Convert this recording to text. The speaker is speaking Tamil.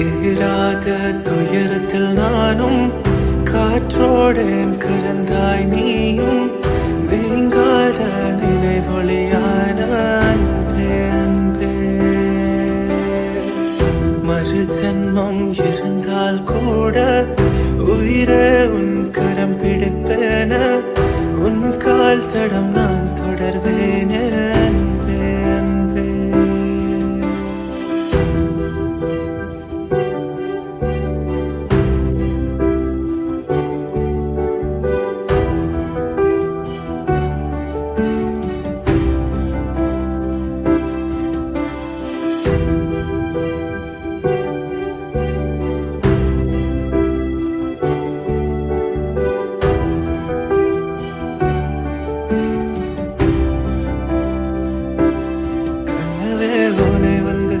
தீராத துயரத்தில் நானும் காற்றோடேன் கடந்தாய் நீயும். நீங்காத நினைவொழியான அன்பே அன்பே. மறு ஜென்மம் இருந்தால் கூட உயிரே உன் கரம் பிடிப்பேன உன் கால் தடம் நான் தொடர்வேனே. வேலோனே வந்து